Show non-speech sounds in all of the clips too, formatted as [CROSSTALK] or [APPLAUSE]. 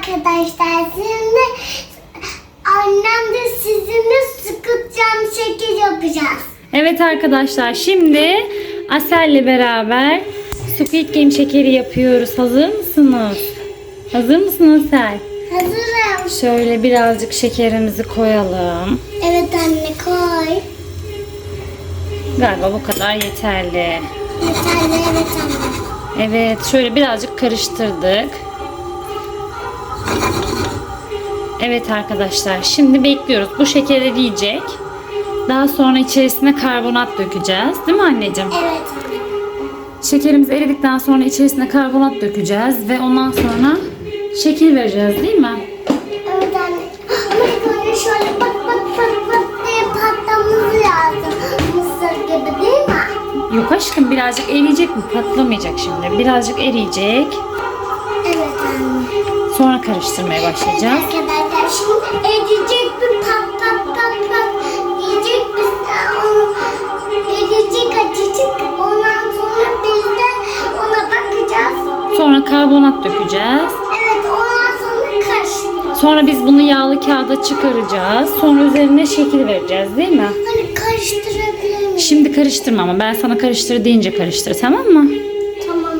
arkadaşlar. Şimdi annem de sizinle sıkıtacağım şekil yapacağız. Evet arkadaşlar şimdi Asel'le beraber Squid Game şekeri yapıyoruz. Hazır mısınız? Hazır mısın Asel? Hazırım. Şöyle birazcık şekerimizi koyalım. Evet anne koy. Galiba bu kadar yeterli. Yeterli evet anne. Evet şöyle birazcık karıştırdık. Evet arkadaşlar şimdi bekliyoruz. Bu şeker eriyecek. Daha sonra içerisine karbonat dökeceğiz. Değil mi anneciğim? Evet. Şekerimiz eridikten sonra içerisine karbonat dökeceğiz ve ondan sonra şekil vereceğiz değil mi? Evet anne. Ama ilk önce şöyle pat pat pat pat diye patlamamız lazım. Mısır gibi değil mi? Yok aşkım birazcık eriyecek mi? Patlamayacak şimdi. Birazcık eriyecek. Evet anne. Sonra karıştırmaya başlayacağız. Arkadaşlar şimdi edecek bir pat pat pat pat diyecek biz de onu edecek açacak ondan sonra biz de ona bakacağız. Sonra karbonat dökeceğiz. Evet ondan sonra karıştıracağız. Sonra biz bunu yağlı kağıda çıkaracağız. Sonra üzerine şekil vereceğiz değil mi? Hani karıştırabilir miyim? Şimdi karıştırma ama ben sana karıştır deyince karıştır tamam mı? Tamam.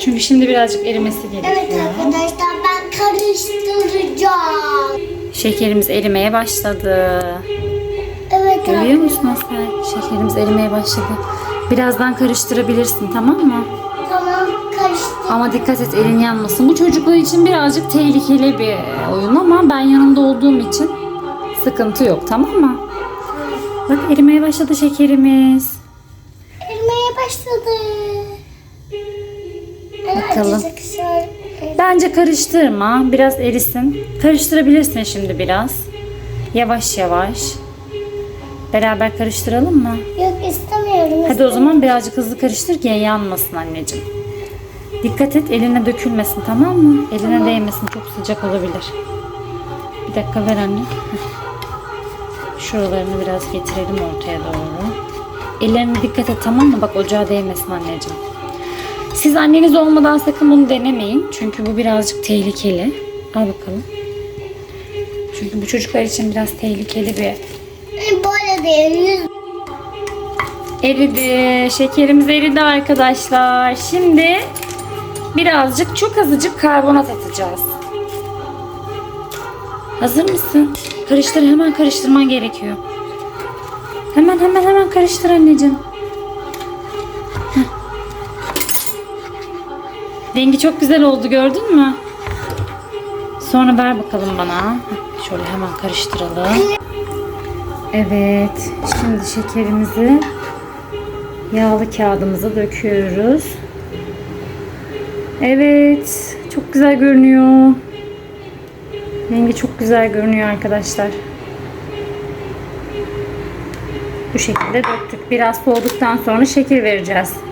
Çünkü şimdi birazcık erimesi Evet gerekiyor. ben karıştıracağım. Şekerimiz erimeye başladı. Evet Görüyor musun Asel? Şekerimiz erimeye başladı. Birazdan karıştırabilirsin tamam mı? Tamam karıştır. Ama dikkat et elin yanmasın. Bu çocuklar için birazcık tehlikeli bir oyun ama ben yanında olduğum için sıkıntı yok tamam mı? Bak erimeye başladı şekerimiz. Erimeye başladı. Bakalım. Bence karıştırma. Biraz erisin. Karıştırabilirsin şimdi biraz. Yavaş yavaş. Beraber karıştıralım mı? Yok istemiyorum. Hadi o zaman birazcık hızlı karıştır ki yanmasın anneciğim. Dikkat et eline dökülmesin tamam mı? Eline değmesin çok sıcak olabilir. Bir dakika ver anne. Şuralarını biraz getirelim ortaya doğru. Ellerine dikkat et tamam mı? Bak ocağa değmesin anneciğim. Siz anneniz olmadan sakın bunu denemeyin. Çünkü bu birazcık tehlikeli. Al bakalım. Çünkü bu çocuklar için biraz tehlikeli bir Böyle değil. Yüz... Eridi. Şekerimiz eridi arkadaşlar. Şimdi birazcık çok azıcık karbonat atacağız. Hazır mısın? Karıştır hemen karıştırman gerekiyor. Hemen hemen hemen karıştır anneciğim. Rengi çok güzel oldu gördün mü? Sonra ver bakalım bana. Şöyle hemen karıştıralım. Evet. Şimdi şekerimizi yağlı kağıdımıza döküyoruz. Evet. Çok güzel görünüyor. Rengi çok güzel görünüyor arkadaşlar. Bu şekilde döktük. Biraz soğuduktan sonra şekil vereceğiz.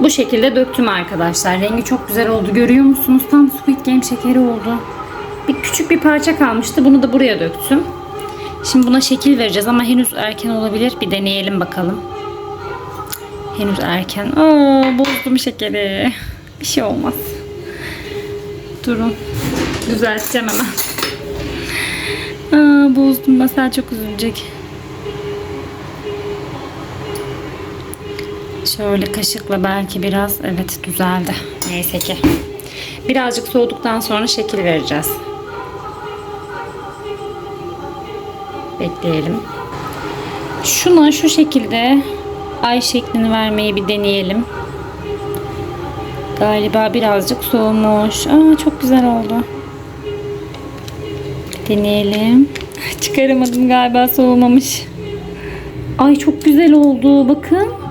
Bu şekilde döktüm arkadaşlar. Rengi çok güzel oldu. Görüyor musunuz? Tam Squid Game şekeri oldu. Bir küçük bir parça kalmıştı. Bunu da buraya döktüm. Şimdi buna şekil vereceğiz ama henüz erken olabilir. Bir deneyelim bakalım. Henüz erken. Aa, bozdum şekeri. Bir şey olmaz. Durun. Düzelteceğim hemen. Aa, bozdum. Mesela çok üzülecek. Şöyle kaşıkla belki biraz evet düzeldi. Neyse ki. Birazcık soğuduktan sonra şekil vereceğiz. Bekleyelim. Şuna şu şekilde ay şeklini vermeyi bir deneyelim. Galiba birazcık soğumuş. Aa çok güzel oldu. Deneyelim. [LAUGHS] Çıkaramadım galiba soğumamış. Ay çok güzel oldu. Bakın.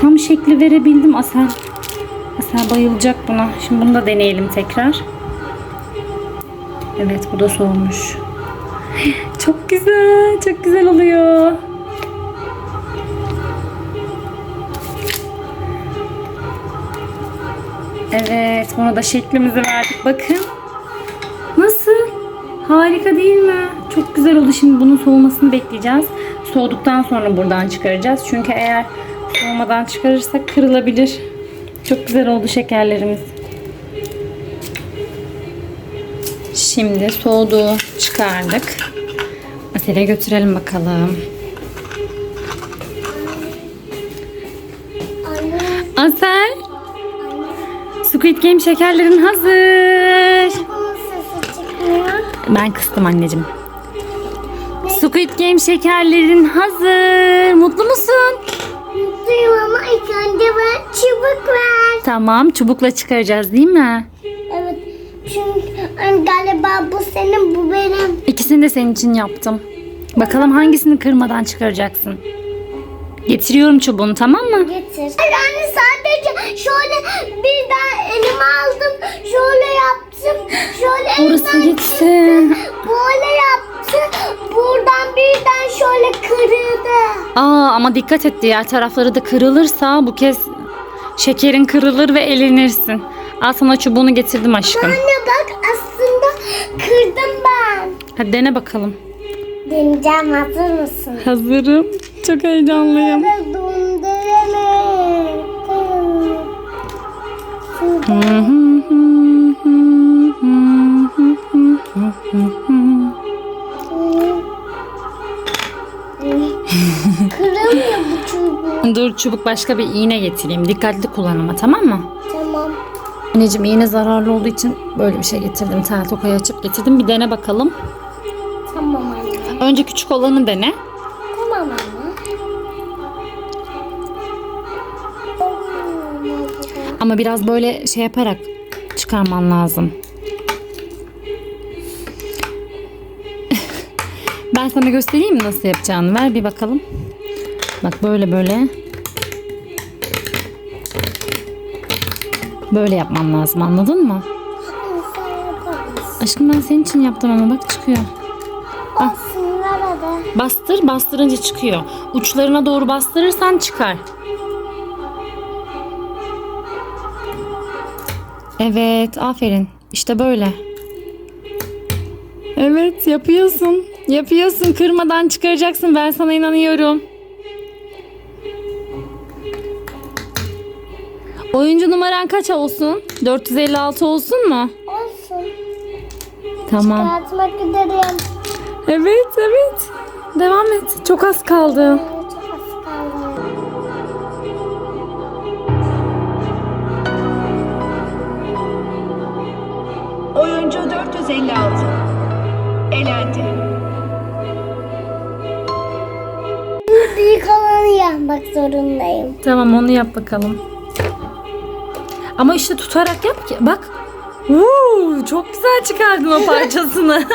Tam şekli verebildim Asel. Asel bayılacak buna. Şimdi bunu da deneyelim tekrar. Evet bu da soğumuş. [GASPS] Çok güzel. Çok güzel oluyor. Evet, buna da şeklimizi verdik. Bakın. Nasıl? Harika değil mi? Çok güzel oldu. Şimdi bunun soğumasını bekleyeceğiz. Soğuduktan sonra buradan çıkaracağız. Çünkü eğer soğumadan çıkarırsak kırılabilir. Çok güzel oldu şekerlerimiz. Şimdi soğudu çıkardık. Asel'e götürelim bakalım. Asel. Squid Game şekerlerin hazır. Ben kıstım anneciğim. Squid Game şekerlerin hazır. Mutlu musun? Mutluyum ama ilk önce ben çubuk ver. Tamam çubukla çıkaracağız değil mi? Evet. Çünkü galiba bu senin bu benim. İkisini de senin için yaptım. Bakalım hangisini kırmadan çıkaracaksın. Getiriyorum çubuğunu tamam mı? Getir. Yani sadece şöyle birden elime aldım. Şöyle yaptım. Şöyle Orası elimden gitsin. Böyle yaptı. Buradan birden şöyle kırıldı. Aa ama dikkat et diğer tarafları da kırılırsa bu kez şekerin kırılır ve elenirsin. Al sana çubuğunu getirdim aşkım. Anne bak aslında kırdım ben. Hadi dene bakalım. Deneyeceğim hazır mısın? Hazırım. Çok heyecanlıyım. Kırılmıyor Dur çubuk başka bir iğne getireyim. Dikkatli kullan ama tamam mı? Tamam. Anneciğim iğne zararlı olduğu için böyle bir şey getirdim. Tel tokayı açıp getirdim. Bir dene bakalım. Tamam anne. Önce küçük olanı dene. Tamam anne. Ama biraz böyle şey yaparak çıkarman lazım. [LAUGHS] ben sana göstereyim mi nasıl yapacağını. Ver bir bakalım. Bak böyle böyle. Böyle yapman lazım anladın mı? Aşkım ben senin için yaptım ama bak çıkıyor. Ver hadi. Bastır bastırınca çıkıyor. Uçlarına doğru bastırırsan çıkar. Evet aferin. İşte böyle. Evet yapıyorsun. Yapıyorsun. Kırmadan çıkaracaksın. Ben sana inanıyorum. Oyuncu numaran kaç olsun? 456 olsun mu? Olsun. Tamam. Dağıtmak üzereyim. Evet evet. Devam et. Çok az kaldı. Çok az kaldı. Oyuncu 456. Elendi. Büyük olanı yapmak zorundayım. Tamam onu yap bakalım. Ama işte tutarak yap ki. Bak. Uuu, çok güzel çıkardın o parçasını. [LAUGHS]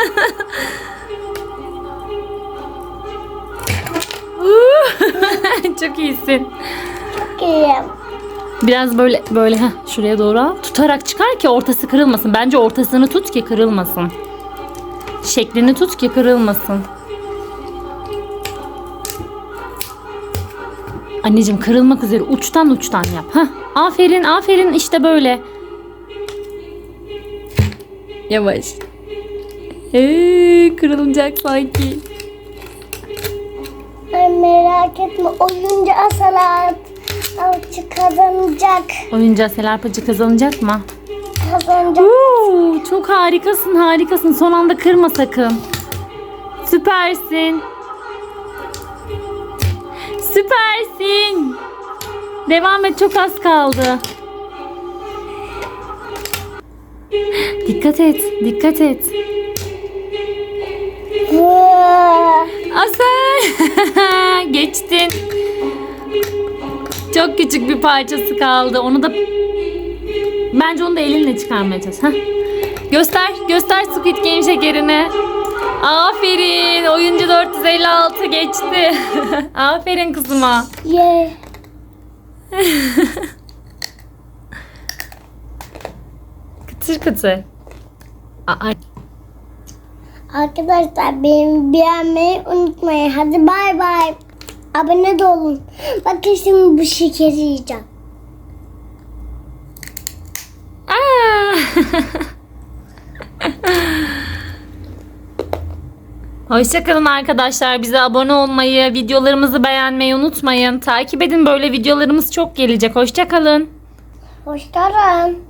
[LAUGHS] Çok iyisin. Çok iyiyim. Biraz böyle böyle heh, şuraya doğru al. Tutarak çıkar ki ortası kırılmasın. Bence ortasını tut ki kırılmasın. Şeklini tut ki kırılmasın. Anneciğim kırılmak üzere uçtan uçtan yap. Heh, aferin aferin işte böyle. Yavaş. Ee, kırılacak sanki. Ay merak etme oyuncu asalat. Alçı kazanacak. Oyuncu Selarpacı kazanacak mı? Kazanacak. Oo, çok harikasın harikasın. Son anda kırma sakın. Süpersin. Süpersin. Devam et çok az kaldı. Dikkat et, dikkat et. Asel [LAUGHS] geçtin. Çok küçük bir parçası kaldı. Onu da bence onu da elinle çıkarmaya çalış. Heh. Göster, göster Squid Game şekerini. Aferin. Oyuncu 456 geçti. [LAUGHS] Aferin kızıma. Ye. [LAUGHS] Kıtır kıtır. Aa, Arkadaşlar benim beğenmeyi unutmayın. Hadi bay bay. Abone de olun. Bakın şimdi bu şekeri yiyeceğim. Aa! [LAUGHS] Hoşçakalın arkadaşlar. Bize abone olmayı, videolarımızı beğenmeyi unutmayın. Takip edin böyle videolarımız çok gelecek. Hoşçakalın. Hoşçakalın.